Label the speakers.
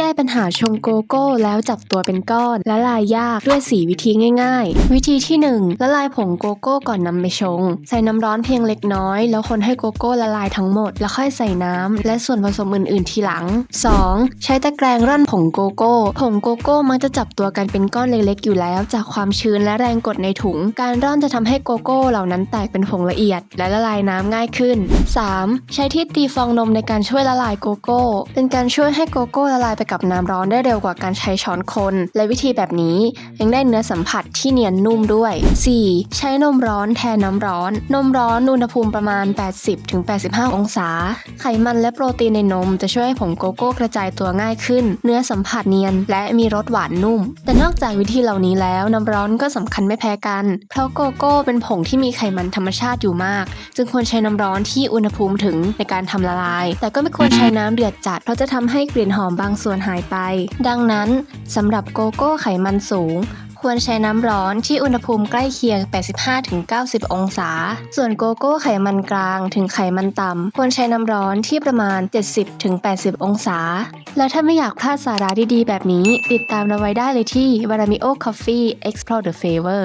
Speaker 1: แก้ปัญหาชงโกโก้แล้วจับตัวเป็นก้อน ละลายยากด้วย 4 วิธีง่าย ๆ วิธีที่ 1 ละลายผงโกโก้ก่อนนำไปชง ใส่น้ำร้อนเพียงเล็กน้อย แล้วคนให้โกโก้ละลายทั้งหมด แล้วค่อยใส่น้ำและส่วนผสมอื่นๆทีหลัง 2. ใช้ตะแกรงร่อนผงโกโก้ ผงโกโก้มักจะจับตัวกันเป็นก้อนเล็กๆอยู่แล้ว จากความชื้นและแรงกดในถุง การร่อนจะทำให้โกโก้เหล่านั้นแตกเป็นผงละเอียด และละลายน้ำง่ายขึ้น 3. ใช้ที่ตีฟองนมในการช่วยละลายโกโก้ เป็นการช่วยให้โกโก้ละลายไปกับน้ำร้อนได้เร็วกว่าการใช้ช้อนคน และวิธีแบบนี้ยังได้เนื้อสัมผัสที่เนียนนุ่มด้วย 4. ใช้นมร้อนแทนน้ำร้อน นมร้อนอุณหภูมิประมาณ 80-85 องศา ไขมันและโปรตีนในนมจะช่วยให้ผงโกโก้กระจายตัวง่ายขึ้น เนื้อสัมผัสเนียน และมีรสหวานนุ่ม แต่นอกจากวิธีเหล่านี้แล้วน้ำร้อนก็สำคัญไม่แพ้กัน เพราะโกโก้เป็นผงที่มีไขมันธรรมชาติอยู่มาก จึงควรใช้น้ำร้อนที่อุณหภูมิถึงในการทำละลาย แต่ก็ไม่ควรใช้น้ำเดือดจัดเพราะจะทำให้กลิ่นหอมบางส่วนหายไป ดังนั้นสำหรับโกโก้ไขมันสูง ควรใช้น้ำร้อนที่อุณหภูมิใกล้เคียง 85-90 องศา ส่วนโกโก้ไขมันกลางถึงไขมันต่ำ ควรใช้น้ำร้อนที่ประมาณ 70-80 องศา และถ้าไม่อยากพลาดสาระดีๆ แบบนี้ ติดตามเราไว้ได้เลยที่ v a r a m i o Coffee Explore the Flavor